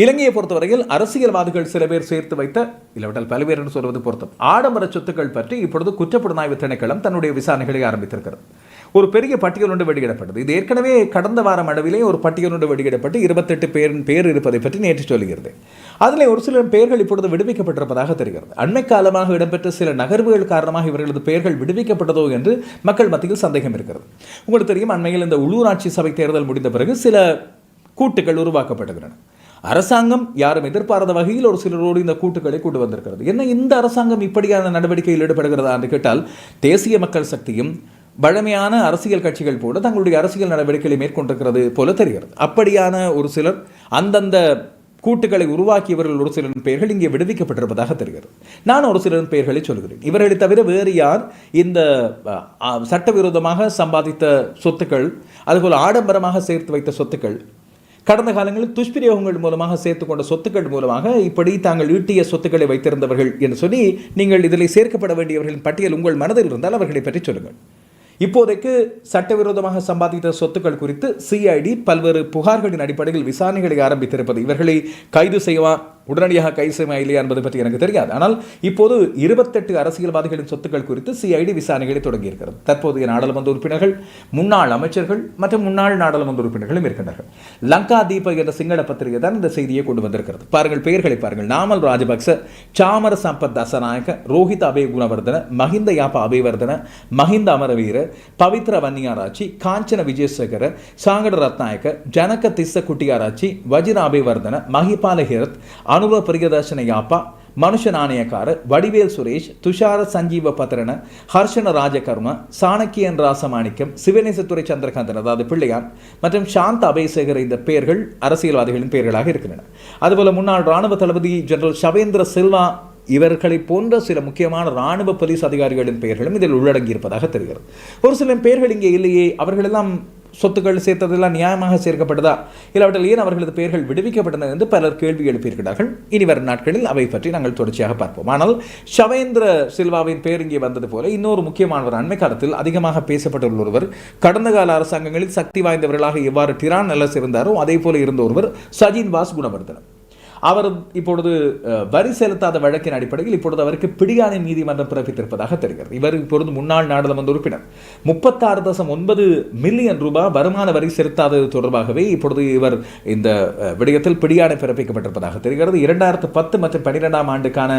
இலங்கையை பொறுத்தவரையில் அரசியல்வாதிகள் சில பேர் சேர்த்து வைத்த இல்லாவிட்டால் பல பேர் என்று சொல்வது பொருத்தம் ஆடம்பர சொத்துக்கள் பற்றி இப்பொழுது குற்றப்புலனாய்வு திணைக்களம் தன்னுடைய விசாரணைகளை ஆரம்பித்திருக்கிறது. ஒரு பெரிய பட்டியல் ஒன்று வெளியிடப்பட்டது. இது ஏற்கனவே கடந்த வாரம் அளவிலே ஒரு பட்டியல் ஒன்று வெளியிடப்பட்டு இருபத்தெட்டு பேரின் பேர் இருப்பதை பற்றி நேற்று சொல்கிறது அதில் ஒரு சில பெயர்கள் இப்பொழுது விடுவிக்கப்பட்டிருப்பதாக தெரிகிறது. அண்மை காலமாக இடம்பெற்ற சில நகர்வுகள் காரணமாக இவர்களது பெயர்கள் விடுவிக்கப்பட்டதோ என்று மக்கள் மத்தியில் சந்தேகம் இருக்கிறது. உங்களுக்கு தெரியும் அண்மையில் இந்த உள்ளூராட்சி சபை தேர்தல் முடிந்த பிறகு சில கூட்டுகள் உருவாக்கப்படுகின்றன. அரசாங்கம் யாரும் எதிர்பாராத வகையில் ஒரு சிலரோடு இந்த கூட்டுகளை கொண்டு வந்திருக்கிறது. என்ன இந்த அரசாங்கம் இப்படியான நடவடிக்கையில் ஈடுபடுகிறதா என்று கேட்டால் தேசிய மக்கள் சக்தியும் பழமையான அரசியல் கட்சிகள் போல தங்களுடைய அரசியல் நடவடிக்கைகளை மேற்கொண்டிருக்கிறது போல தெரிகிறது. அப்படியான ஒரு சிலர் அந்தந்த கூட்டுகளை உருவாக்கியவர்கள் ஒரு சிலரின் பெயர்கள் இங்கே விடுவிக்கப்பட்டிருப்பதாக தெரிகிறது. நான் ஒரு சிலரின் பெயர்களை சொல்கிறேன். இவர்களை தவிர வேறு யார் இந்த சட்டவிரோதமாக சம்பாதித்த சொத்துக்கள் அதுபோல் ஆடம்பரமாக சேர்த்து வைத்த சொத்துக்கள் கடந்த காலங்களில் துஷ்பிரயோகங்கள் மூலமாக சேர்த்து கொண்ட சொத்துக்கள் மூலமாக இப்படி தாங்கள் ஈட்டிய சொத்துக்களை வைத்திருந்தவர்கள் என்று சொல்லி நீங்கள் இதில் சேர்க்கப்பட வேண்டியவர்களின் பட்டியல் உங்கள் மனதில் இருந்தால் அவர்களை பற்றி சொல்லுங்கள். இப்போதைக்கு சட்டவிரோதமாக சம்பாதித்த சொத்துக்கள் குறித்து சிஐடி பல்வேறு புகார்களின் அடிப்படையில் விசாரணைகளை ஆரம்பித்திருப்பது இவர்களை கைது செய்வா உடனடியாக கைது செய்வா இல்லையா என்பது பற்றி எனக்கு தெரியாது. ஆனால் இப்போது இருபத்தெட்டு அரசியல்வாதிகளின் சொத்துக்கள் குறித்து சிஐடி விசாரணைகளை தொடங்கியிருக்கிறது. தற்போதைய நாடாளுமன்ற உறுப்பினர்கள் முன்னாள் அமைச்சர்கள் மற்றும் முன்னாள் நாடாளுமன்ற உறுப்பினர்களும் இருக்கின்றார்கள் லங்கா தீப என்ற சிங்கள பத்திரிகை தான் இந்த செய்தியை கொண்டு வந்திருக்கிறது. பாருங்கள் பெயர்களை பாருங்கள். நாமல் ராஜபக்ச சாமர சம்பத் தசநாயக ரோஹித் அபே குணவர்தன மஹிந்த யாப்ப அபேவர்தன மஹிந்த அமரவீர பவித்ர வன்னியாராட்சி காஞ்சன விஜயசேகர சாங்கட ரத்நாயக்க ஜனக திஸ்ஸ குட்டியாராட்சி வஜிர அபேவர்தன மஹிபால ஹிரத் அனுப பிரியதர்ஷன யாப்பா மனுஷ நாணயக்கார வடிவேல் சுரேஷ் துஷார சஞ்சீவ பத்ரன ஹர்ஷன ராஜகர்ம சாணக்கியன் ராசமாணிக்கம் சிவநேசத்துறை சந்திரகாந்தன் அதாவது பிள்ளையார் மற்றும் சாந்த அபயசேகர் இந்த பெயர்கள் அரசியல்வாதிகளின் பெயர்களாக இருக்கின்றன. அதுபோல முன்னாள் ராணுவ தளபதி ஜெனரல் ஷவேந்திர சில்வா இவர்களை போன்ற சில முக்கியமான ராணுவ போலீஸ் அதிகாரிகளின் பெயர்களும் இதில் உள்ளடங்கியிருப்பதாக தெரிகிறது. ஒரு சில பெயர்கள் இங்கே இல்லையே அவர்களெல்லாம் சொத்துக்கள் சேர்த்ததெல்லாம் நியாயமாக சேர்க்கப்பட்டதா? இல்லாவற்றில் ஏன் அவர்களது பெயர்கள் விடுவிக்கப்பட்டன என்று பலர் கேள்வி எழுப்பியிருக்கிறார்கள்? இனி வரும் நாட்களில் அவை பற்றி நாங்கள் தொடர்ச்சியாக பார்ப்போம். ஆனால் ஷவேந்திர சில்வாவின் பெயர் இங்கே வந்தது போல இன்னொரு முக்கியமானவர் அண்மை காலத்தில் அதிகமாக பேசப்பட்டுள்ள ஒருவர் கடந்த கால அரசாங்கங்களில் சக்தி வாய்ந்தவர்களாக எவ்வாறு டிரான் நல்லஸ் இருந்தாரோ அதே போல இருந்த ஒருவர் சஜின் வாஸ் குணவர்தனம் அவர் இப்பொழுது வரி செலுத்தாத வழக்கின் அடிப்படையில் இப்பொழுது அவருக்கு பிடியாணை நீதிமன்றம் பிறப்பித்திருப்பதாக தெரிகிறது. இவர் இப்பொழுது முன்னாள் நாடாளுமன்ற உறுப்பினர். முப்பத்தாறு தசம் ஒன்பது மில்லியன் ரூபாய் வருமான வரி செலுத்தாதது தொடர்பாகவே இப்பொழுது இவர் இந்த விடயத்தில் பிடியாணை பிறப்பிக்கப்பட்டிருப்பதாக தெரிகிறது. இரண்டாயிரத்து பத்து மற்றும் பன்னிரெண்டாம் ஆண்டுக்கான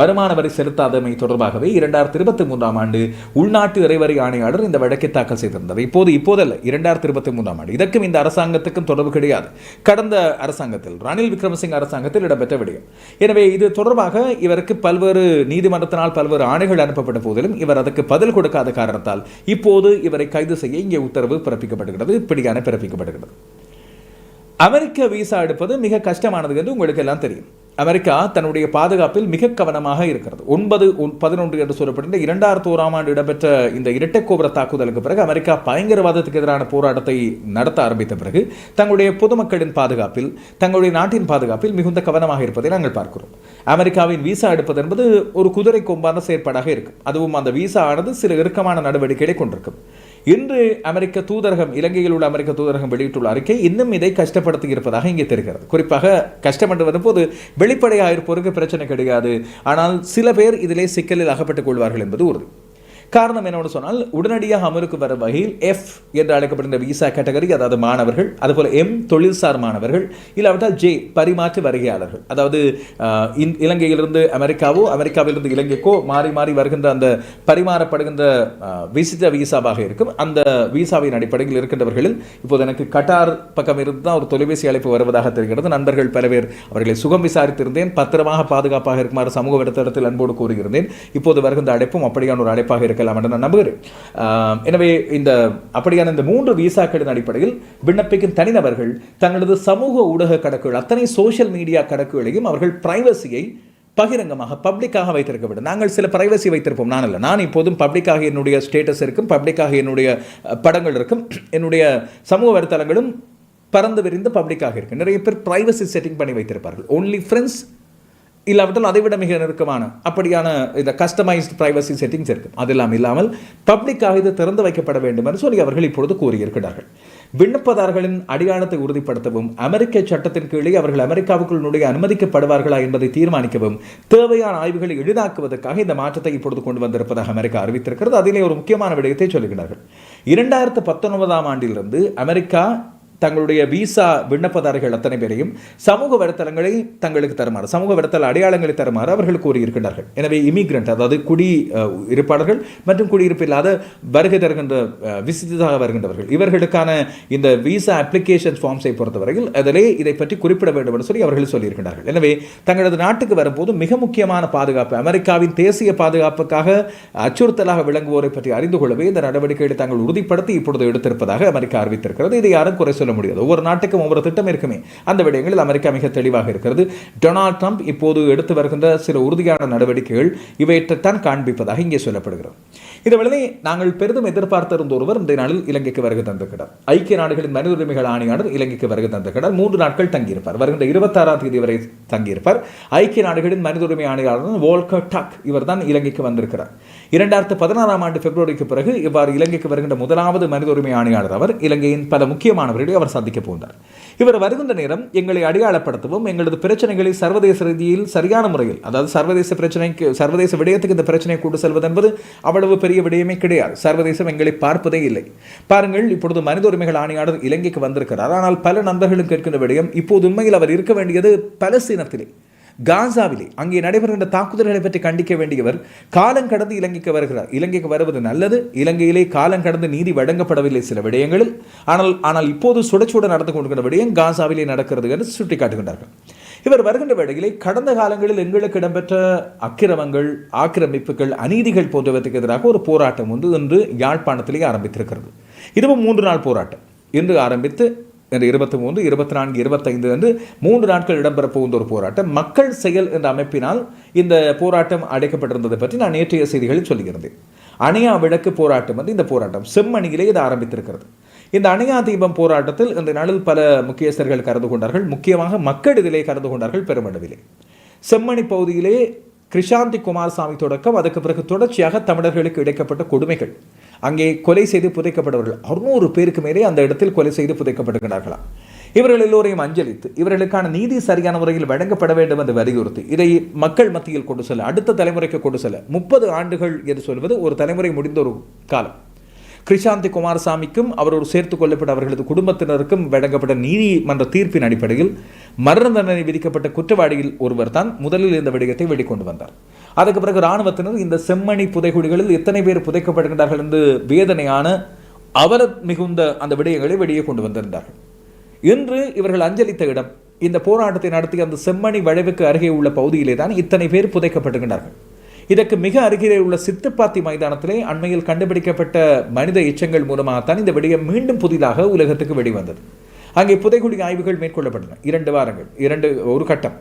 வருமான வரி செலுத்தாதமை தொடர்பாகவே இரண்டாயிரத்து இருபத்தி மூன்றாம் ஆண்டு உள்நாட்டு இறைவரி ஆணையாளர் இந்த வழக்கை தாக்கல் செய்திருந்தார் இப்போது இப்போதல்ல இரண்டாயிரத்து இருபத்தி மூன்றாம் ஆண்டு. இதற்கும் இந்த அரசாங்கத்துக்கும் தொடர்பு கிடையாது. கடந்த அரசாங்கத்தில் ரணில் விக்ரமசிங்க அரசாங்கத்தில் இடம்பெற்ற விடயம். எனவே இது தொடர்பாக இவருக்கு பல்வேறு நீதிமன்றத்தினால் பல்வேறு ஆணைகள் அனுப்பப்பட்ட போதிலும் இவர் அதற்கு பதில் கொடுக்காத காரணத்தால் இப்போது இவரை கைது செய்ய இங்கே உத்தரவு பிறப்பிக்கப்படுகிறது பிடியான பிறப்பிக்கப்படுகிறது. அமெரிக்க விசா எடுப்பது மிக கஷ்டமானது என்று உங்களுக்கு எல்லாம் தெரியும். அமெரிக்கா தன்னுடைய பாதுகாப்பில் மிக கவனமாக இருக்கிறது. ஒன்பது பதினொன்று என்று சொல்லப்படுகின்ற இரண்டாயிரத்தி ஓராம் ஆண்டு இடம்பெற்ற இந்த இரட்டை கோபுர தாக்குதலுக்கு பிறகு அமெரிக்கா பயங்கரவாதத்துக்கு எதிரான போராட்டத்தை நடத்த ஆரம்பித்த பிறகு தங்களுடைய பொதுமக்களின் பாதுகாப்பில் தங்களுடைய நாட்டின் பாதுகாப்பில் மிகுந்த கவனமாக இருப்பதை நாங்கள் பார்க்கிறோம். அமெரிக்காவின் விசா எடுப்பது என்பது ஒரு குதிரை கொம்பான செயற்பாடாக இருக்கும். அதுவும் அந்த விசா ஆனது சில இறுக்கமான நடவடிக்கைகளை கொண்டிருக்கும். இன்று அமெரிக்க தூதரகம் இலங்கையில் உள்ள அமெரிக்க தூதரகம் வெளியிட்டுள்ள அறிக்கை இன்னும் இதை கஷ்டப்படுத்தி இருப்பதாக இங்கே தெரிகிறது. குறிப்பாக கஷ்டம் என்று வரும்போது வெளிப்படையாக இருப்போருக்கு பிரச்சனை கிடையாது. ஆனால் சில பேர் இதிலே சிக்கலில் அகப்பட்டுக் கொள்வார்கள் என்பது உறுதி. காரணம் என்னவென்று சொன்னால் உடனடியாக அமலுக்கு வர வகையில் எஃப் என்று அழைக்கப்படுகின்ற விசா கேட்டகரி அதாவது மாணவர்கள் அதுபோல் எம் தொழில்சார் மாணவர்கள் இல்லாவிட்டால் ஜே பரிமாற்று வருகையாளர்கள். அதாவது இலங்கையிலிருந்து அமெரிக்காவோ அமெரிக்காவிலிருந்து இலங்கைக்கோ மாறி மாறி வருகின்ற அந்த பரிமாறப்படுகின்ற ஆஹ், விசிட்ட விசாவாக இருக்கும். அந்த விசாவின் அடிப்படையில் இருக்கின்றவர்களில் இப்போது எனக்கு கட்டார் பக்கம் இருந்து தான் ஒரு தொலைபேசி அழைப்பு வருவதாக தெரிகிறது. நண்பர்கள் பல பேர் அவர்களை சுகம் விசாரித்திருந்தேன். பத்திரமாக பாதுகாப்பாக இருக்குமாறு சமூக வலைத்தளத்தில் அன்போடு கூறுகிறேன் இப்போது வருகின்ற அழைப்பும் அப்படியான ஒரு அழைப்பாக இருக்கலாம் என்று நான் நம்புகிறேன். எனவே இந்த அப்படியான இந்த மூன்று விசாக்களின் அடிப்படையில் விண்ணப்பிக்கும் தனிநபர்கள் தங்களது சமூக ஊடக கணக்குகள் அத்தனை சோசியல் மீடியா கணக்குகளையும் அவர்கள் பிரைவசியை பகிரங்கமாக பப்ளிக்காக வைத்திருக்க வேண்டும். நாங்கள் சில பிரைவசி வைத்திருப்போம். நான் இல்லை நான் இப்போதும் பப்ளிக்காக என்னுடைய ஸ்டேட்டஸ் இருக்கும் பப்ளிக்காக என்னுடைய படங்கள் இருக்கும் என்னுடைய சமூக வலைத்தளங்களும் பறந்து விரிந்து பப்ளிக்காக இருக்கு நிறைய பேர் பிரைவசி செட்டிங் பண்ணி வைத்திருப்பார்கள். ஓன்லி ஃப்ரெண்ட்ஸ் இல்லாவிட்டால் அதை விட மிக நெருக்கமான அப்படியான இந்த கஸ்டமைஸ்ட் ப்ரைவசி செட்டிங்ஸ் இருக்கும். அதெல்லாம் இல்லாமல் பப்ளிக்காக இது திறந்து வைக்கப்பட வேண்டும் என்று சொல்லி அவர்கள் இப்பொழுது கூறியிருக்கிறார்கள். விண்ணப்பதாரர்களின் அடையாளத்தை உறுதிப்படுத்தவும் அமெரிக்க சட்டத்தின் கீழே அவர்கள் அமெரிக்காவுக்குள் நுழைய அனுமதிக்கப்படுவார்களா என்பதை தீர்மானிக்கவும் தேவையான ஆய்வுகளை எளிதாக்குவதற்காக இந்த மாற்றத்தை இப்பொழுது கொண்டு வந்திருப்பதாக அமெரிக்கா அறிவித்திருக்கிறது. அதிலே ஒரு முக்கியமான விடயத்தை சொல்லுகிறார்கள். இரண்டாயிரத்து பத்தொன்பதாம் ஆண்டிலிருந்து அமெரிக்கா தங்களுடைய விசா விண்ணப்பதாரர்கள் அத்தனை பேரையும் சமூக வலைத்தளங்களை தங்களுக்கு தருமாறு சமூக வலைத்தள அடையாளங்களை தருமாறு அவர்கள் கூறியிருக்கிறார்கள் எனவே இமிகிரண்ட் அதாவது குடி இருப்பாளர்கள் மற்றும் குடியிருப்பு இல்லாத வருகை தருகின்ற விசிட்டாக வருகின்றவர்கள். இவர்களுக்கான இந்த விசா அப்ளிகேஷன் ஃபார்ம்ஸை பொறுத்தவரையில் அதிலே இதை பற்றி குறிப்பிட வேண்டும் என்று சொல்லி அவர்கள் சொல்லியிருக்கிறார்கள் எனவே தங்களது நாட்டுக்கு வரும்போது மிக முக்கியமான பாதுகாப்பு அமெரிக்காவின் தேசிய பாதுகாப்புக்காக அச்சுறுத்தலாக விளங்குவோரை பற்றி அறிந்து கொள்ளவே இந்த நடவடிக்கைகளை தாங்கள் உறுதிப்படுத்தி இப்பொழுது எடுத்திருப்பதாக அமெரிக்கா அறிவித்திருக்கிறது. இதை யாரும் குறை சொல்ல சொல்ல முடியாது. ஒவ்வொரு நாட்டுக்கும் ஒவ்வொரு திட்டம் இருக்குமே. அந்த விடயங்களில் அமெரிக்கா மிக தெளிவாக இருக்கிறது. டொனால்ட் ட்ரம்ப் இப்போது எடுத்து வருகின்ற சில உறுதியான நடவடிக்கைகள் இவற்றைத்தான் காண்பிப்பதாக இங்கே சொல்லப்படுகிறது. இந்த வேளையை நாங்கள் பெரிதும் எதிர்பார்த்திருந்த ஒருவர் இந்த நாளில் இலங்கைக்கு வருகை தந்திருக்கிறார். ஐக்கிய நாடுகளின் மனித உரிமைகள் ஆணையாளர் இலங்கைக்கு வருகை தந்திருக்கிறார். மூன்று நாட்கள் தங்கியிருப்பார். வருகின்ற இருபத்தாறாம் தேதி வரை தங்கியிருப்பார். ஐக்கிய நாடுகளின் மனித உரிமை ஆணையாளர் வோல்கர் டக் இவர் தான் இலங்கைக்கு வந்திருக்கிறார். இரண்டாயிரத்து பதினாறாம் ஆண்டு பிப்ரவரிக்கு பிறகு இவ்வாறு இலங்கைக்கு வருகின்ற முதலாவது மனித உரிமை ஆணையாளர் அவர் இலங்கையின் பல முக்கியமானவர்களை அவர் சந்திக்க போந்தார். இவர் வருகின்ற நேரம் எங்களை அடையாளப்படுத்தவும் எங்களது பிரச்சனைகளை சர்வதேச ரீதியில் சரியான முறையில் அதாவது சர்வதேச பிரச்சனைக்கு சர்வதேச விடயத்துக்கு இந்த பிரச்சனையை கொண்டு செல்வது என்பது அவ்வளவு பெரிய விடயமே கிடையாது. சர்வதேசம் எங்களை பார்ப்பதே இல்லை. பாருங்கள் இப்பொழுது மனித உரிமைகள் ஆணையாளர் இலங்கைக்கு வந்திருக்கிறார். ஆனால் பல நண்பர்களும் கேட்கின்ற விடயம் இப்போது உண்மையில் அவர் இருக்க வேண்டியது பலஸ்தீனத்திலே. காசாவிலே அங்கே நடைபெறுகின்ற தாக்குதல்களை பற்றி கண்டிக்க வேண்டியவர் காலம் கடந்து இலங்கைக்கு வருகிறார். இலங்கைக்கு வருவது நல்லது. இலங்கையிலே காலம் கடந்து நீதி வழங்கப்படவில்லை சில விடயங்களில். ஆனால் ஆனால் இப்போது சுட சுட நடந்து கொண்டிருக்கிற விடயம் காசாவிலே நடக்கிறது என்று சுட்டிக்காட்டுகின்றார்கள். இவர் வருகின்ற வேளையிலே கடந்த காலங்களில் எங்களுக்கு இடம்பெற்ற அக்கிரமங்கள் ஆக்கிரமிப்புகள் அநீதிகள் போன்றவற்றுக்கு எதிராக ஒரு போராட்டம் வந்து இன்று யாழ்ப்பாணத்திலே ஆரம்பித்திருக்கிறது. இதுவும் மூன்று நாள் போராட்டம். இன்று ஆரம்பித்து என்ற இருபத்தி மூன்று இருபத்தி நான்கு இருபத்தைந்து என்று மூன்று நாட்கள் இடம்பெறப் போகின்ற ஒரு போராட்டம். மக்கள் செயல் என்ற அமைப்பினால் இந்த போராட்டம் அடைக்கப்பட்டிருந்ததை பற்றி நான் நேற்றைய செய்திகளில் சொல்லியிருந்தேன். அணையா விளக்கு போராட்டம் வந்து இந்த போராட்டம் செம்மணியிலே இது ஆரம்பித்திருக்கிறது. இந்த அணையா தீபம் போராட்டத்தில் இந்த நாளில் பல முக்கியஸ்தர்கள் கலந்து கொண்டார்கள். முக்கியமாக மக்கள் இதிலே கலந்து கொண்டார்கள் பெருமளவிலே. செம்மணி பகுதியிலே கிருஷாந்தி குமாரசாமி தொடக்கம் அதுக்கு பிறகு தொடர்ச்சியாக தமிழர்களுக்கு இடைக்கப்பட்ட கொடுமைகள். அங்கே கொலை செய்து புதைக்கப்பட்டவர்கள் அறுநூறு பேருக்கு மேலே அந்த இடத்தில் கொலை செய்து புதைக்கப்பட்டிருக்கிறார்களாம் இவர்கள் எல்லோரையும் அஞ்சலித்து இவர்களுக்கான நீதி சரியான முறையில் வழங்கப்பட வேண்டும் என்று வலியுறுத்தி இதை மக்கள் மத்தியில் கொண்டு செல்ல அடுத்த தலைமுறைக்கு கொண்டு செல்ல முப்பது ஆண்டுகள் என்று சொல்வது ஒரு தலைமுறை முடிந்த ஒரு காலம். கிருஷாந்தி குமாரசாமிக்கும் அவரோடு சேர்த்துக் கொள்ளப்பட்ட அவர்களது குடும்பத்தினருக்கும் வழங்கப்பட்ட நீதிமன்ற தீர்ப்பின் அடிப்படையில் மரண தண்டனை விதிக்கப்பட்ட குற்றவாளியில் ஒருவர் தான் முதலில் இந்த விடயத்தை வெளிக்கொண்டு வந்தார். அதுக்கு பிறகு இராணுவத்தினர் இந்த செம்மணி புதைகுழிகளில் எத்தனை பேர் புதைக்கப்படுகின்றார்கள் என்று வேதனையான அவர மிகுந்த அந்த விடயங்களை வெளியே கொண்டு வந்திருந்தார்கள். இன்று இவர்கள் அஞ்சலித்த இடம் இந்த போராட்டத்தை நடத்திய அந்த செம்மணி வளைவுக்கு அருகே உள்ள பகுதியிலே தான் இத்தனை பேர் புதைக்கப்படுகின்றார்கள். இதற்கு மிக அருகிலே உள்ள சித்துப்பாத்தி மைதானத்திலே அண்மையில் கண்டுபிடிக்கப்பட்ட மனித எச்சங்கள் மூலமாகத்தான் இந்த விடயம் மீண்டும் புதிதாக உலகத்துக்கு வெளிவந்தது. அங்கே புதைகுழி ஆய்வுகள் மேற்கொள்ளப்பட்டன. இரண்டு வாரங்கள் இரண்டு ஒரு கட்டம்.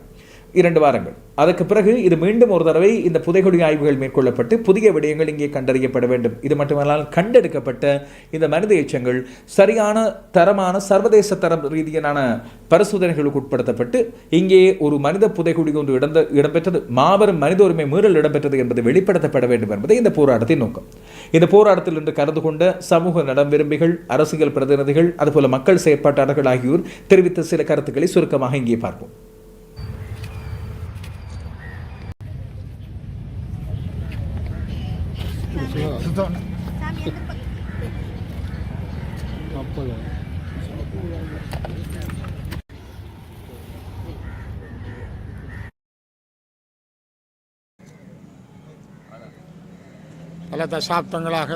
இரண்டு வாரங்கள் அதற்கு பிறகு இது மீண்டும் ஒரு தடவை இந்த புதைகுடி ஆய்வுகள் மேற்கொள்ளப்பட்டு புதிய விடயங்கள் இங்கே கண்டறியப்பட வேண்டும். இது மட்டுமல்லாமல் கண்டெடுக்கப்பட்ட இந்த மனித எச்சங்கள் சரியான தரமான சர்வதேச தரம் ரீதியான பரிசோதனைகளுக்கு உட்படுத்தப்பட்டு இங்கே ஒரு மனித புதைகுடி ஒன்று இடந்த இடம்பெற்றது. மாபெரும் மனித உரிமை மீறல் இடம்பெற்றது என்பது வெளிப்படுத்தப்பட வேண்டும் என்பதை இந்த போராட்டத்தின் நோக்கம். இந்த போராட்டத்தில் இன்று கலந்து கொண்ட சமூக நடம் விரும்பிகள் அரசியல் பிரதிநிதிகள் அதுபோல மக்கள் செயற்பாட்டாளர்கள் ஆகியோர் தெரிவித்த சில கருத்துக்களை சுருக்கமாக இங்கே பார்ப்போம். பல தசாப்தங்களாக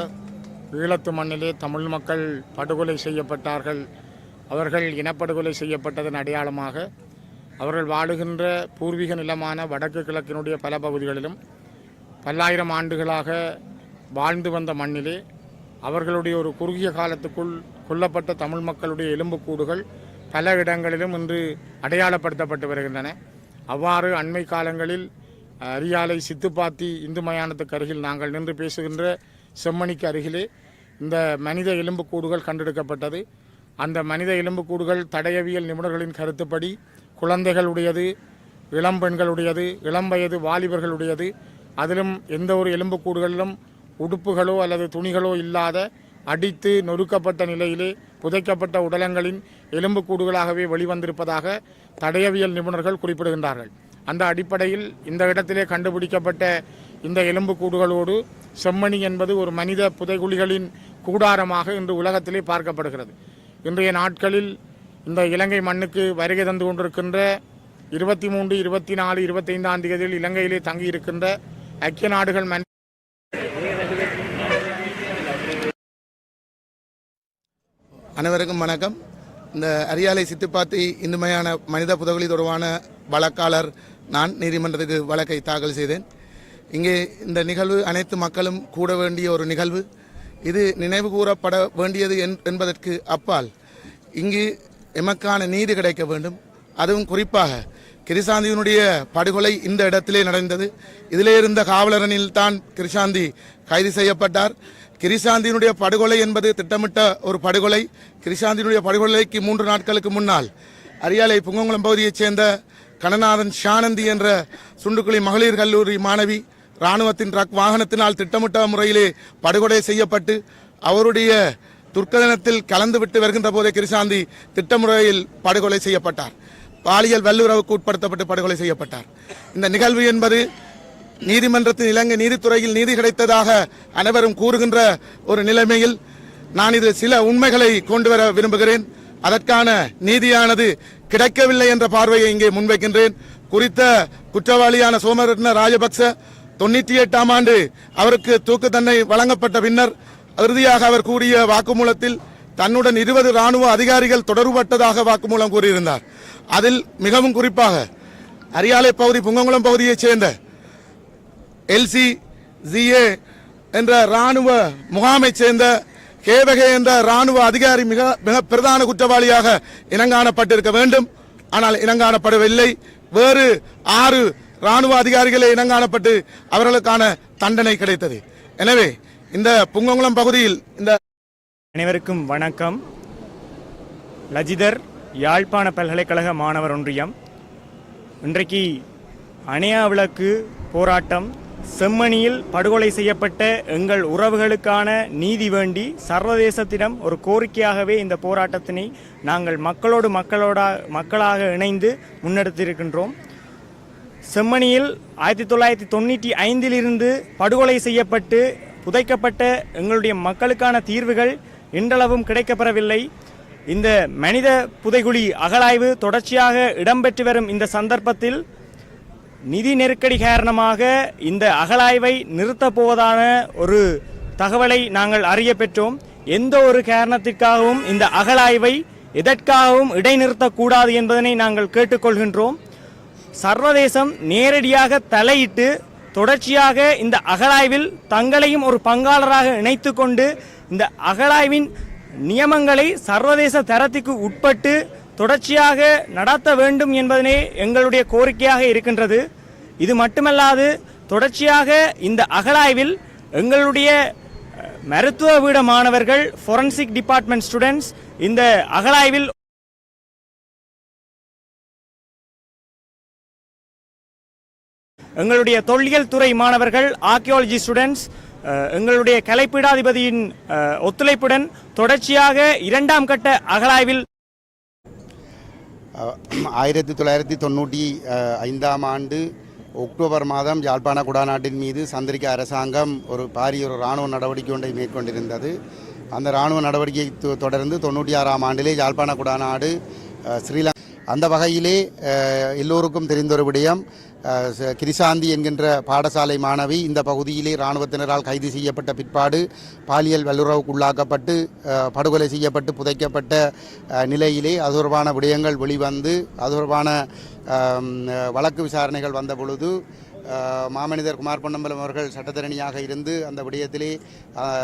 ஈழத்து மண்ணிலே தமிழ் மக்கள் படுகொலை செய்யப்பட்டார்கள். அவர்கள் இனப்படுகொலை செய்யப்பட்டதன் அடையாளமாக அவர்கள் வாழுகின்ற பூர்வீக நிலமான வடக்கு கிழக்கினுடைய பல பகுதிகளிலும் பல்லாயிரம் ஆண்டுகளாக வாழ்ந்து வந்த மண்ணிலே அவர்களுடைய ஒரு குறுகிய காலத்துக்குள் கொல்லப்பட்ட தமிழ் மக்களுடைய எலும்புக்கூடுகள் பல இடங்களிலும் இன்று அடையாளப்படுத்தப்பட்டு வருகின்றன. அவ்வாறு அண்மை காலங்களில் அரியாலை சித்துப்பாத்தி இந்து மயானத்துக்கு அருகில் நாங்கள் நின்று பேசுகின்ற செம்மணிக்கு அருகிலே இந்த மனித எலும்புக்கூடுகள் கண்டெடுக்கப்பட்டது. அந்த மனித எலும்புக்கூடுகள் தடயவியல் நிபுணர்களின் கருத்துப்படி குழந்தைகளுடையது இளம் பெண்களுடையது இளம் வயது வாலிபர்களுடையது அதிலும் எந்த ஒரு எலும்புக்கூடுகளிலும் உடுப்புகளோ அல்லது துணிகளோ இல்லாத அடித்து நொறுக்கப்பட்ட நிலையிலே புதைக்கப்பட்ட உடலங்களின் எலும்புக்கூடுகளாகவே வெளிவந்திருப்பதாக தடயவியல் நிபுணர்கள் குறிப்பிடுகின்றார்கள். அந்த அடிப்படையில் இந்த இடத்திலே கண்டுபிடிக்கப்பட்ட இந்த எலும்புக்கூடுகளோடு செம்மணி என்பது ஒரு மனித புதைகுழிகளின் கூடாரமாக இன்று உலகத்திலே பார்க்கப்படுகிறது. இன்றைய நாட்களில் இந்த இலங்கை மண்ணுக்கு வருகை தந்து கொண்டிருக்கின்ற இருபத்தி மூன்று இருபத்தி நாலு இருபத்தைந்தாம் தேதியில் இலங்கையிலே தங்கியிருக்கின்ற ஐக்கிய நாடுகள் மன் அனைவருக்கும் வணக்கம். இந்த அரியாலை சித்துப்பாத்தி இந்துமையான மனித புதவலி தொடர்பான வழக்காளர் நான் நீதிமன்றத்துக்கு வழக்கை தாக்கல் செய்தேன். இங்கே இந்த நிகழ்வு அனைத்து மக்களும் கூட வேண்டிய ஒரு நிகழ்வு. இது நினைவு கூறப்பட வேண்டியது என்- என்பதற்கு அப்பால் இங்கு எமக்கான நீதி கிடைக்க வேண்டும். அதுவும் குறிப்பாக கிரிசாந்தியினுடைய படுகொலை இந்த இடத்திலே நடந்தது. இதிலே இருந்த காவலரனில் தான் கிருஷாந்தி கைது செய்யப்பட்டார். கிரிசாந்தினுடைய படுகொலை என்பது திட்டமிட்ட ஒரு படுகொலை. கிரிசாந்தியினுடைய படுகொலைக்கு மூன்று நாட்களுக்கு முன்னால் அரியாலை புங்கங்குளம் பகுதியைச் சேர்ந்த கணநாதன் ஷானந்தி என்ற சுண்டுக்குழி மகளிர் கல்லூரி மாணவி இராணுவத்தின் ட்ரக் வாகனத்தினால் திட்டமிட்ட முறையிலே படுகொலை செய்யப்பட்டு அவருடைய துர்க்கதனத்தில் கலந்துவிட்டு வருகின்ற போதே கிரிசாந்தி திட்டமுறையில் படுகொலை செய்யப்பட்டார். பாலியல் வல்லுறவுக்கு உட்படுத்தப்பட்டு படுகொலை செய்யப்பட்டார். இந்த நிகழ்வு என்பது நீதிமன்றத்தின் இலங்கை நீதித்துறையில் நீதி கிடைத்ததாக அனைவரும் கூறுகின்ற ஒரு நிலைமையில் நான் இது சில உண்மைகளை கொண்டு வர விரும்புகிறேன். அதற்கான நீதியானது கிடைக்கவில்லை என்ற பார்வையை இங்கே முன்வைக்கின்றேன். குறித்த குற்றவாளியான சோமரத்ன ராஜபக்ச தொண்ணூற்றி எட்டாம் ஆண்டு அவருக்கு தூக்கு தண்டனை வழங்கப்பட்ட பின்னர் இறுதியாக அவர் கூறிய வாக்குமூலத்தில் தன்னுடன் இருபது ராணுவ அதிகாரிகள் தொடர்பட்டதாக வாக்குமூலம் கூறியிருந்தார். அதில் மிகவும் குறிப்பாக அரியாலை பகுதி புங்கங்குளம் பகுதியைச் சேர்ந்த எல்சி ஜிஏ என்ற ராணுவ முகாமைச் சேர்ந்த கேவகை என்ற ராணுவ அதிகாரி மிக மிக பிரதான குற்றவாளியாக இனங்காணப்பட்டிருக்க வேண்டும். ஆனால் இனங்காணப்படவில்லை. வேறு ஆறு ராணுவ அதிகாரிகளே இனங்காணப்பட்டு அவர்களுக்கான தண்டனை கிடைத்தது. எனவே இந்த புங்கங்குளம் பகுதியில் இந்த அனைவருக்கும் வணக்கம். லஜிதர் யாழ்ப்பாண பல்கலைக்கழக மாணவர் ஒன்றியம். இன்றைக்கு அணையா விளக்கு போராட்டம் செம்மணியில் படுகொலை செய்யப்பட்ட எங்கள் உறவுகளுக்கான நீதி வேண்டி சர்வதேசத்திடம் ஒரு கோரிக்கையாகவே இந்த போராட்டத்தினை நாங்கள் மக்களோடு மக்களோட மக்களாக இணைந்து முன்னெடுத்திருக்கின்றோம். செம்மணியில் ஆயிரத்தி தொள்ளாயிரத்தி தொண்ணூற்றி ஐந்திலிருந்து படுகொலை செய்யப்பட்டு புதைக்கப்பட்ட எங்களுடைய மக்களுக்கான தீர்வுகள் இன்றளவும் கிடைக்கப்பெறவில்லை. இந்த மனித புதைகுழி அகழாய்வு தொடர்ச்சியாக இடம்பெற்று வரும் இந்த சந்தர்ப்பத்தில் நிதி நெருக்கடி காரணமாக இந்த அகழாய்வை நிறுத்தப் போவதான ஒரு தகவலை நாங்கள் அறிய பெற்றோம். எந்த ஒரு காரணத்திற்காகவும் இந்த அகழாய்வை எதற்காகவும் இடைநிறுத்தக்கூடாது என்பதனை நாங்கள் கேட்டுக்கொள்கின்றோம். சர்வதேசம் நேரடியாக தலையிட்டு தொடர்ச்சியாக இந்த அகழாய்வில் தங்களையும் ஒரு பங்காளராக இணைத்து கொண்டு இந்த அகழாய்வின் நியமங்களை சர்வதேச தரத்துக்கு உட்பட்டு தொடர்ச்சியாக நடத்த வேண்டும் என்பதனே எங்களுடைய கோரிக்கையாக இருக்கின்றது. இது மட்டுமல்லாது தொடர்ச்சியாக இந்த அகழாய்வில் எங்களுடைய மருத்துவ வீட மாணவர்கள் ஃபொரன்சிக் டிபார்ட்மெண்ட் ஸ்டூடெண்ட்ஸ் இந்த அகழாய்வில் எங்களுடைய தொல்லியல் துறை மாணவர்கள் ஆர்கியாலஜி ஸ்டூடெண்ட்ஸ் எங்களுடைய கலைப்பீடாதிபதியின் ஒத்துழைப்புடன் தொடர்ச்சியாக இரண்டாம் கட்ட அகழாய்வில் ஆயிரத்தி தொள்ளாயிரத்தி தொண்ணூற்றி ஐந்தாம் ஆண்டு அக்டோபர் மாதம் யாழ்ப்பாண குடாநாட்டின் மீது சந்திரிக்க அரசாங்கம் ஒரு பாரிய ஒரு இராணுவ நடவடிக்கை ஒன்றை மேற்கொண்டிருந்தது. அந்த இராணுவ நடவடிக்கையை தொ- தொடர்ந்து தொண்ணூற்றி ஆறாம் ஆண்டிலே யாழ்ப்பாண குடாநாடு ஸ்ரீலங்கா அந்த வகையிலே எல்லோருக்கும் தெரிந்த ஒரு விடயம். கிரிசாந்தி என்கின்ற பாடசாலை மாணவி இந்த பகுதியிலே இராணுவத்தினரால் கைது செய்யப்பட்ட பிற்பாடு பாலியல் வல்லுறவுக்கு உள்ளாக்கப்பட்டு படுகொலை செய்யப்பட்டு புதைக்கப்பட்ட நிலையிலே அது தொடர்பான விடயங்கள் வெளிவந்து அது தொடர்பான வழக்கு விசாரணைகள் வந்த பொழுது மாமனிதர் குமார் பொன்னம்பலம் அவர்கள் சட்டத்தரணியாக இருந்து அந்த விடயத்திலே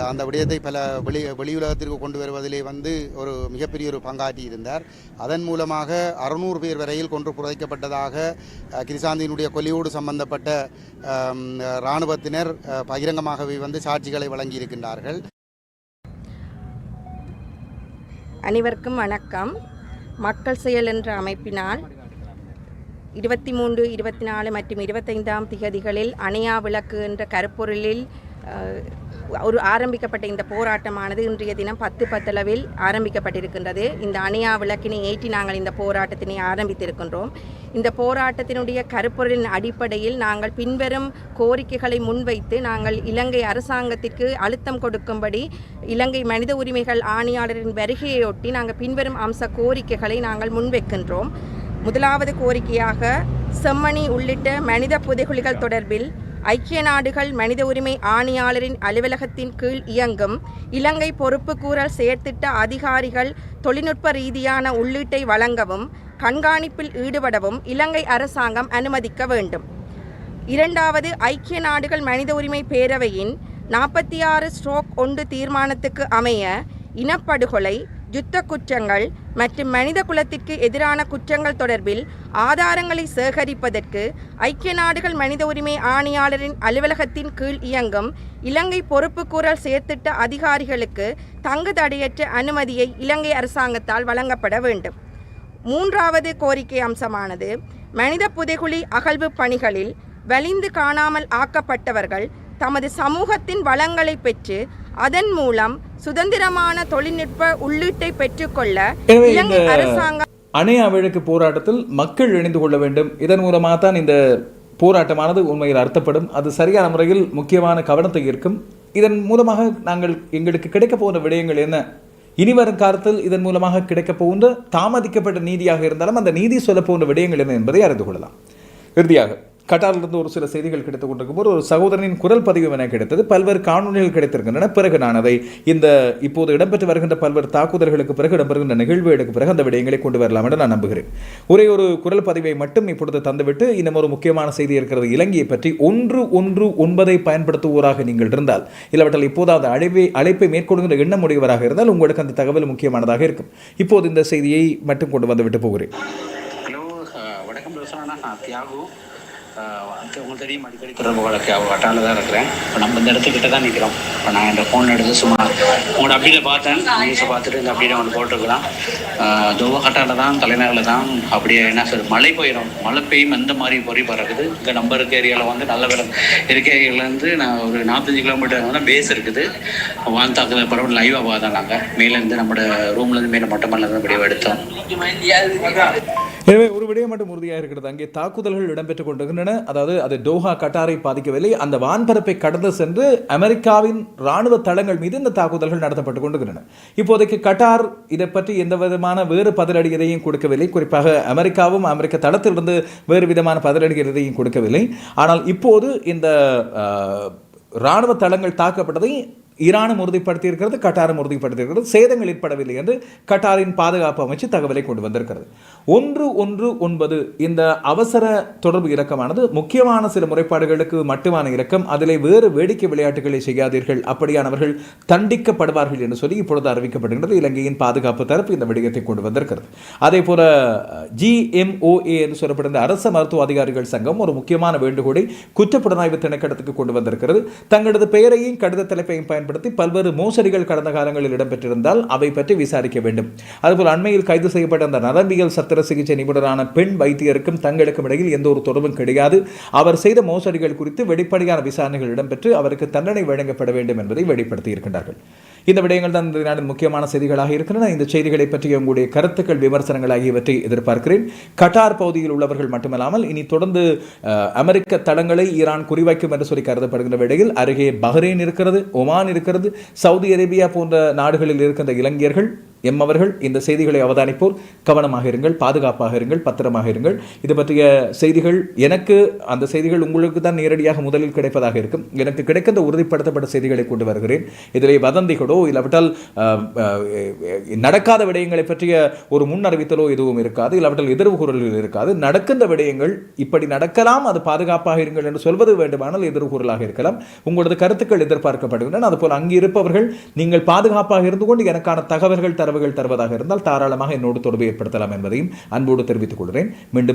அந்த விடயத்தை பல வெளி வெளியுலகத்திற்கு கொண்டு வருவதிலே வந்து ஒரு மிகப்பெரிய ஒரு பங்காற்றி இருந்தார். அதன் மூலமாக அறுநூறு பேர் வரையில் கொன்று புதைக்கப்பட்டதாக கிரிசாந்தியினுடைய கொலையோடு சம்பந்தப்பட்ட இராணுவத்தினர் பகிரங்கமாகவே வந்து சாட்சிகளை வழங்கியிருக்கின்றார்கள். அனைவருக்கும் வணக்கம். மக்கள் செயல் என்ற அமைப்பினால் இருபத்தி மூன்று இருபத்தி நாலு மற்றும் இருபத்தைந்தாம் திகதிகளில் அணையா விளக்கு என்ற கருப்பொருளில் ஒரு ஆரம்பிக்கப்பட்ட இந்த போராட்டமானது இன்றைய தினம் பத்து பத்தளவில் ஆரம்பிக்கப்பட்டிருக்கின்றது. இந்த அணையா விளக்கினை ஏற்றி நாங்கள் இந்த போராட்டத்தினை ஆரம்பித்திருக்கின்றோம். இந்த போராட்டத்தினுடைய கருப்பொருளின் அடிப்படையில் நாங்கள் பின்வரும் கோரிக்கைகளை முன்வைத்து நாங்கள் இலங்கை அரசாங்கத்திற்கு அழுத்தம் கொடுக்கும்படி இலங்கை மனித உரிமைகள் ஆணையாளரின் வருகையொட்டி நாங்கள் பின்வரும் அம்ச கோரிக்கைகளை நாங்கள் முன்வைக்கின்றோம். முதலாவது கோரிக்கையாக செம்மணி உள்ளிட்ட மனித புதைகுழிகள் தொடர்பில் ஐக்கிய நாடுகள் மனித உரிமை ஆணையாளரின் அலுவலகத்தின் கீழ் இயங்கும் இலங்கை பொறுப்புக்கூறல் செயற்திட்ட அதிகாரிகள் தொழில்நுட்ப ரீதியான உள்ளீட்டை வழங்கவும் கண்காணிப்பில் ஈடுபடவும் இலங்கை அரசாங்கம் அனுமதிக்க வேண்டும். இரண்டாவது ஐக்கிய நாடுகள் மனித உரிமை பேரவையின் நாற்பத்தி ஆறு ஸ்ட்ரோக் ஒன்று தீர்மானத்துக்கு அமைய இனப்படுகொலை யுத்த குற்றங்கள் மற்றும் மனித குலத்திற்கு எதிரான குற்றங்கள் தொடர்பில் ஆதாரங்களை சேகரிப்பதற்கு ஐக்கிய நாடுகள் மனித உரிமை ஆணையாளரின் அலுவலகத்தின் கீழ் இயங்கும் இலங்கை பொறுப்புக்கூறல் செயற்திட்ட அதிகாரிகளுக்கு தங்கு தடையற்ற அனுமதியை இலங்கை அரசாங்கத்தால் வழங்கப்பட வேண்டும். மூன்றாவது கோரிக்கை அம்சமானது மனித புதைகுழி அகழ்வு பணிகளில் வலிந்து காணாமல் ஆக்கப்பட்டவர்கள் தமது சமூகத்தின் வளங்களை பெற்று அதன் மூலம் சுதந்திரமான தொழில்நுட்ப உள்ளீட்டை பெற்றுக்கொள்ள இலங்கை அரசாங்கம் அணையா விளக்கு போராட்டத்தில் மக்கள் இணைந்து கொள்ள வேண்டும். இதன் மூலமாக தான் இந்த போராட்டமானது உண்மையில் அர்த்தப்படும். அது சரியான முறையில் முக்கியமான கவனத்தை ஈர்க்கும். இதன் மூலமாக நாங்கள் எங்களுக்கு கிடைக்கப் போகிற விடயங்கள் என்ன? இனி வரும் காலத்தில் இதன் மூலமாக கிடைக்கப் போகின்ற தாமதிக்கப்பட்ட நீதியாக இருந்தாலும் அந்த நீதி சொல்ல போகின்ற விடயங்கள் என்ன என்பதை அறிந்து கொள்ளலாம். இறுதியாக கட்டாரிலிருந்து ஒரு சில செய்திகள் கிடைத்துக் கொண்டிருக்கும் போது ஒரு சகோதரனின் குரல் பதிவு என கிடைத்தது. பல்வேறு காணொலிகள் கிடைத்திருக்கின்றன. பிறகு நான் அதை இந்த இப்போது இடம்பெற்று வருகின்ற பல்வேறு தாக்குதல்களுக்கு பிறகு இடம்பெறுகின்ற நிகழ்வுகளுக்கு பிறகு அந்த விடயங்களை கொண்டு வரலாம் என்று நான் நம்புகிறேன். ஒரே ஒரு குரல் பதிவை மட்டும் இப்பொழுது தந்துவிட்டு இன்னும் ஒரு முக்கியமான செய்தி இருக்கிறது. இலங்கையை பற்றி ஒன்று ஒன்று ஒன்பதை பயன்படுத்துவோராக நீங்கள் இருந்தால் இல்லாவற்றில் இப்போதாவது அழைப்பை அழைப்பை மேற்கொள்கின்ற எண்ணம் உடையவராக இருந்தால் உங்களுக்கு அந்த தகவல் முக்கியமானதாக இருக்கும். இப்போது இந்த செய்தியை மட்டும் கொண்டு வந்து விட்டு போகிறேன் ஹலோ வணக்கம் நான் தியாகு. உங்களுக்கு தெரியும் அடிக்கடி தொடர்பு வழக்கு வட்டால தான் இருக்கிறேன். இப்போ நம்ம இந்த இடத்துக்கிட்ட தான் நிற்கிறோம் இப்போ நான் இந்த ஃபோன் எடுத்து சும்மா உங்களோட அப்டேட்டை பார்த்தேன். நியூஸை பார்த்துட்டு இந்த அப்டேட்டை ஒன்று போட்டிருக்கலாம். துவ தான் தலைநகரில் தான் அப்படியே என்ன சார் மழை பெய்யணும். மழை பெய்யும் எந்த மாதிரி பொறி பறக்குது? இங்கே நம்ம இருக்க ஏரியாவில் வந்து நல்ல வேலை இருக்க ஏரியாவிலேருந்து நான் ஒரு நாற்பத்தஞ்சு கிலோமீட்டர் வந்து பேஸ் இருக்குது. வான் தாக்குதல் பரவல் லைவாக பார்த்தோம் நாங்கள் மேலேருந்து நம்மளோட ரூம்லேருந்து மேலே மொட்டை மேலேருந்து அப்படியே எடுத்தோம். எனவே ஒரு விடயம் மட்டும் உறுதியாக இருக்கிறது. அங்கே தாக்குதல்கள் இடம்பெற்றுக் கொண்டிருக்கின்றன. அதாவது அது டோஹா கட்டாரை பாதிக்கவில்லை. அந்த வான்பரப்பை கடந்து சென்று அமெரிக்காவின் ராணுவ தளங்கள் மீது இந்த தாக்குதல்கள் நடத்தப்பட்டுக் கொண்டிருக்கின்றன. இப்போதைக்கு கட்டார் இதை பற்றி எந்த விதமான வேறு பதிலடி எதையும் கொடுக்கவில்லை. குறிப்பாக அமெரிக்காவும் அமெரிக்க தளத்திலிருந்து வேறு விதமான பதிலடி எதையும் கொடுக்கவில்லை. ஆனால் இப்போது இந்த ராணுவ தளங்கள் தாக்கப்பட்டதை ஈரானும் உறுதிப்படுத்தியிருக்கிறது கட்டாரும் உறுதிப்படுத்தியிருக்கிறது சேதங்கள் ஏற்படவில்லை என்று கட்டாரின் பாதுகாப்பு அமைச்சு தகவலை கொண்டு வந்திருக்கிறது. ஒன்று ஒன்று ஒன்பது இந்த அவசர தொடர்பு இலக்கமானது முக்கியமான சில முறைப்பாடுகளுக்கு மட்டுமான இலக்கம் அதிலே வேறு வேடிக்கை விளையாட்டுகளை செய்யாதீர்கள் அப்படியானவர்கள் தண்டிக்கப்படுவார்கள் என்று சொல்லி இப்பொழுது அறிவிக்கப்படுகின்றது. இலங்கையின் பாதுகாப்பு தரப்பு இந்த விடயத்தை கொண்டு வந்திருக்கிறது. அதே போல ஜிஎம்ஓஏ என்று சொல்லப்படுகிற அரச மருத்துவ அதிகாரிகள் சங்கம் ஒரு முக்கியமான வேண்டுகோளை குற்றப்புலனாய்வு திணைக்களத்துக்கு கொண்டு வந்திருக்கிறது. தங்களது பெயரையும் கடித தலைப்பையும் பயன்படுத்தி பல்வேறு மோசடிகள் கடந்த காலங்களில் இடம்பெற்றிருந்தால் அவை பற்றி விசாரிக்க வேண்டும். அதுபோல் அண்மையில் கைது செய்யப்பட்ட அந்த நரம்பியல் சத்திர சிகிச்சை நிபுணரான பெண் வைத்தியருக்கும் தங்களுக்கும் இடையில் எந்த ஒரு தொடர்பும் கிடையாது. அவர் செய்த மோசடிகள் குறித்து வெளிப்படையான விசாரணைகள் இடம்பெற்று அவருக்கு தண்டனை வழங்கப்பட வேண்டும் என்பதை வெளிப்படுத்தி இருக்கின்றார்கள் இந்த விடயங்கள் தான் இந்த நாளின் முக்கியமான செய்திகளாக இருக்கின்றன. இந்த செய்திகளை பற்றிய உங்களுடைய கருத்துக்கள் விமர்சனங்கள் ஆகியவற்றை எதிர்பார்க்கிறேன். கட்டார் பகுதியில் உள்ளவர்கள் மட்டுமல்லாமல் இனி தொடர்ந்து அமெரிக்க தளங்களை ஈரான் குறிவைக்கும் என்று சொல்லி கருதப்படுகின்ற வேளையில் அருகே பஹ்ரைன் இருக்கிறது ஒமான் இருக்கிறது சவுதி அரேபியா போன்ற நாடுகளில் இருக்கின்ற இளைஞர்கள் எம்மவர்கள் இந்த செய்திகளை அவதானிப்போர். கவனமாக இருங்கள் பாதுகாப்பாக இருங்கள் பத்திரமாக இருங்கள். இது பற்றிய செய்திகள் எனக்கு அந்த செய்திகள் உங்களுக்கு தான் நேரடியாக முதலில் கிடைப்பதாக இருக்கும். எனக்கு கிடைக்கின்ற உறுதிப்படுத்தப்பட்ட செய்திகளை கொண்டு வருகிறேன். இதிலே வதந்திகளோ இல்லாவிட்டால் நடக்காத விடயங்களை பற்றிய ஒரு முன் அறிவித்தலோ எதுவும் இருக்காது. இல்லாவிட்டால் எதிர்வு குரல்கள் இருக்காது. நடக்கின்ற விடயங்கள் இப்படி நடக்கலாம் அது பாதுகாப்பாக இருங்கள் என்று சொல்வது வேண்டுமானால் எதிர்வு குரலாக இருக்கலாம். உங்களது கருத்துக்கள் எதிர்பார்க்கப்படுகின்றன. அதுபோல் அங்கு இருப்பவர்கள் நீங்கள் பாதுகாப்பாக இருந்து கொண்டு எனக்கான தகவல்கள் தரவுகள் தருவதாக இருந்தால் தாராளமாக என்னோடு தொடர்பு ஏற்படுத்தலாம் என்பதையும் அன்போடு தெரிவித்துக் கொள்கிறேன். மீண்டும்